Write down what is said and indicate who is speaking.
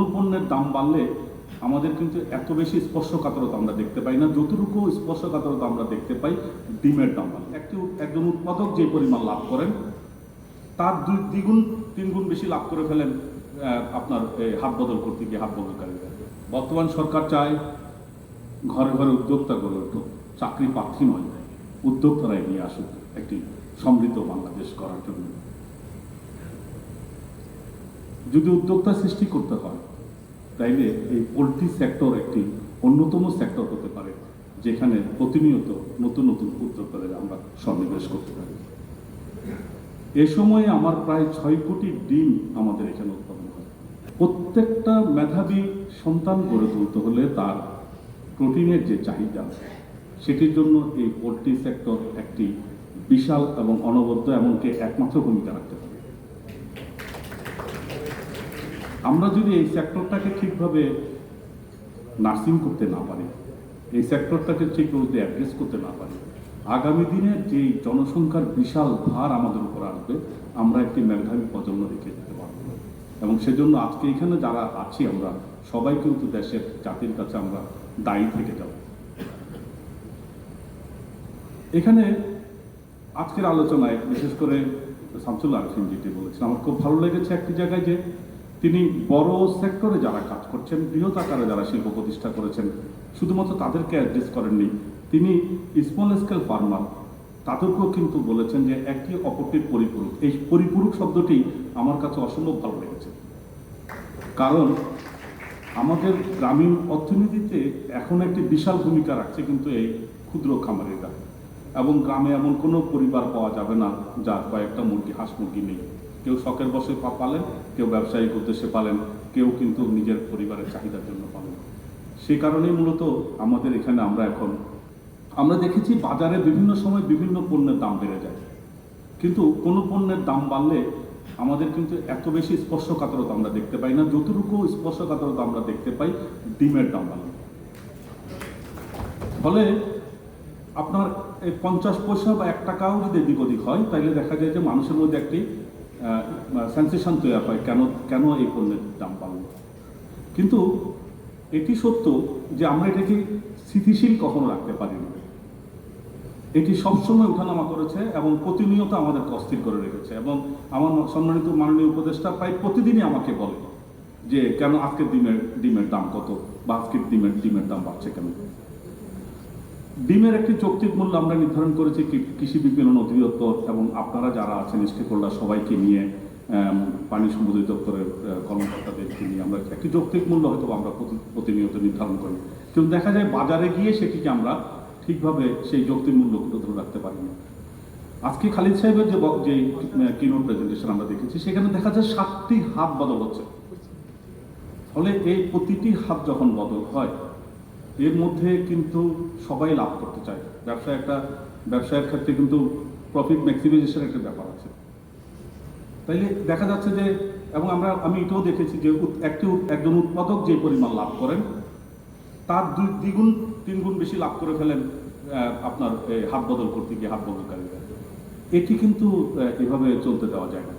Speaker 1: কোনো পণ্যের দাম বাড়লে আমাদের কিন্তু এত বেশি স্পর্শকাতরতা আমরা দেখতে পাই না। যতটুকু স্পর্শকাতরতা আমরা দেখতে পাই, ডিমের দাম বাড়লে। একটি একজন উৎপাদক যে পরিমাণ লাভ করেন, তার দুই দ্বিগুণ, তিনগুণ বেশি লাভ করে ফেলেন আপনার হাত বদল করতে গিয়ে হাত বদলকারীরা বর্তমান সরকার চায় ঘরে ঘরে উদ্যোক্তা গড়ে উঠুক, চাকরি প্রার্থী নয় উদ্যোক্তারা এগিয়ে আসুক, একটি সমৃদ্ধ বাংলাদেশ করার জন্য। যদি উদ্যোক্তা সৃষ্টি করতে হয়, তাইলে এই পোলট্রি সেক্টর একটি অন্যতম সেক্টর হতে পারে, যেখানে প্রতিনিয়ত নতুন নতুন উদ্যোক্তাদের আমরা সন্নিবেশ করতে পারি। এ সময়ে আমার প্রায় ছয় কোটি ডিম আমাদের এখানে উৎপাদন হয়। প্রত্যেকটা মেধাবী সন্তান গড়ে তুলতে হলে তার প্রোটিনের যে চাহিদা, সেটির জন্য এই পোলট্রি সেক্টর একটি বিশাল এবং অনবদ্য, এমনকি একমাত্র ভূমিকা রাখতে পারে। আমরা যদি এই সেক্টরটাকে ঠিকভাবে নার্সিং করতে না পারি, এই সেক্টরটাকে ঠিকভাবে অ্যাড্রেস করতে না পারি, আগামী দিনে যে জনসংখ্যার বিশাল ভার আমাদের উপর আসবে, আমরা একটি মেধাবী প্রজন্ম রেখে যেতে পারব। এবং সেজন্য আজকে এখানে যারা আছি আমরা, সবাই কিন্তু দেশের জাতির কাছে আমরা দায়ী থেকে যাব এখানে আজকের আলোচনায় বিশেষ করে শামসুল আরফিন যেটি বলেছেন আমার খুব ভালো লেগেছে একটি জায়গায় যে তিনি বড় সেক্টরে যারা কাজ করছেন, বৃহৎ আকারে যারা শিল্প প্রতিষ্ঠা করেছেন, শুধুমাত্র তাদেরকে অ্যাড্রেস করেননি, তিনি স্মল স্কেল ফার্মার তাদেরকেও কিন্তু বলেছেন যে একটি অপরটির পরিপূরক। এই পরিপূরক শব্দটি আমার কাছে অসম্ভব ভালো লেগেছে। কারণ আমাদের গ্রামীণ অর্থনীতিতে এখন একটি বিশাল ভূমিকা রাখছে কিন্তু এই ক্ষুদ্র খামারিরা। এবং গ্রামে এমন কোনো পরিবার পাওয়া যাবে না যার কয়েকটা মুরগি, হাঁস মুরগি নেই। কেউ শখের বসে পালেন, কেউ ব্যবসায়িক উদ্দেশ্যে পালেন, কেউ কিন্তু নিজের পরিবারের চাহিদার জন্য পালেন। সেই কারণেই মূলত আমাদের এখানে আমরা এখন, আমরা দেখেছি বাজারে বিভিন্ন সময় বিভিন্ন পণ্যের দাম বেড়ে যায়। কিন্তু কোনো পণ্যের দাম বাড়লে আমাদের কিন্তু এত বেশি স্পর্শকাতরতা আমরা দেখতে পাই না, যতটুকু স্পর্শকাতরতা আমরা দেখতে পাই, ডিমের দাম বাড়লে। ফলে আপনার এই পঞ্চাশ পয়সা বা এক টাকাও যদি এদিক ওদিক হয় তাহলে দেখা যায় যে মানুষের মধ্যে একটি সেন্সেশন তৈরি হয় কেন কেন এই পণ্যের দাম বাড়লো? কিন্তু এটি সত্য যে আমরা এটাকে স্থিতিশীল কখনো রাখতে পারি না এটি সবসময় উঠানামা করেছে এবং প্রতিনিয়ত আমাদেরকে অস্থির করে রেখেছে এবং আমার সম্মানিত মাননীয় উপদেষ্টা প্রায় প্রতিদিনই আমাকে বলে যে, কেন আজকের ডিমের ডিমের দাম কত বা আজকের ডিমের ডিমের দাম বাড়ছে কেন? ডিমের একটি যৌক্তিক মূল্য আমরা নির্ধারণ করেছি কৃষি বিপণন অধিদপ্তর এবং আপনারা যারা আছেন স্টেক হোল্ডার সবাইকে নিয়ে পানি সম্পদ অধিদপ্তরের আহ, কর্মকর্তাদেরকে নিয়ে আমরা একটি যৌক্তিক মূল্য হয়তো আমরা প্রতি- প্রতিনিয়ত নির্ধারণ করি। কিন্তু দেখা যায় বাজারে গিয়ে সেটিকে আমরা ঠিকভাবে সেই যৌক্তিক মূল্যগুলো ধরে রাখতে পারি না আজকে খালিদ সাহেবের যে যে কিনোট প্রেজেন্টেশন আমরা দেখেছি সেখানে দেখা যায় সাতটি হাত বদল হচ্ছে। ফলে এই প্রতিটি হাত যখন বদল হয় এর মধ্যে কিন্তু সবাই লাভ করতে চায়। ব্যবসা একটা, ব্যবসায়ের ক্ষেত্রে কিন্তু প্রফিট ম্যাক্সিমাইজেশন একটা ব্যাপার আছে। তাইলে দেখা যাচ্ছে যে, এবং আমরা, আমি এটাও দেখেছি যে একটি একজন উৎপাদক যে পরিমাণ লাভ করেন, তার দুই, দ্বিগুণ, তিনগুণ বেশি লাভ করে ফেলেন আপনার হাত বদল করতে গিয়ে হাত বদলকারীরা। এটি কিন্তু এভাবে চলতে দেওয়া যায় না।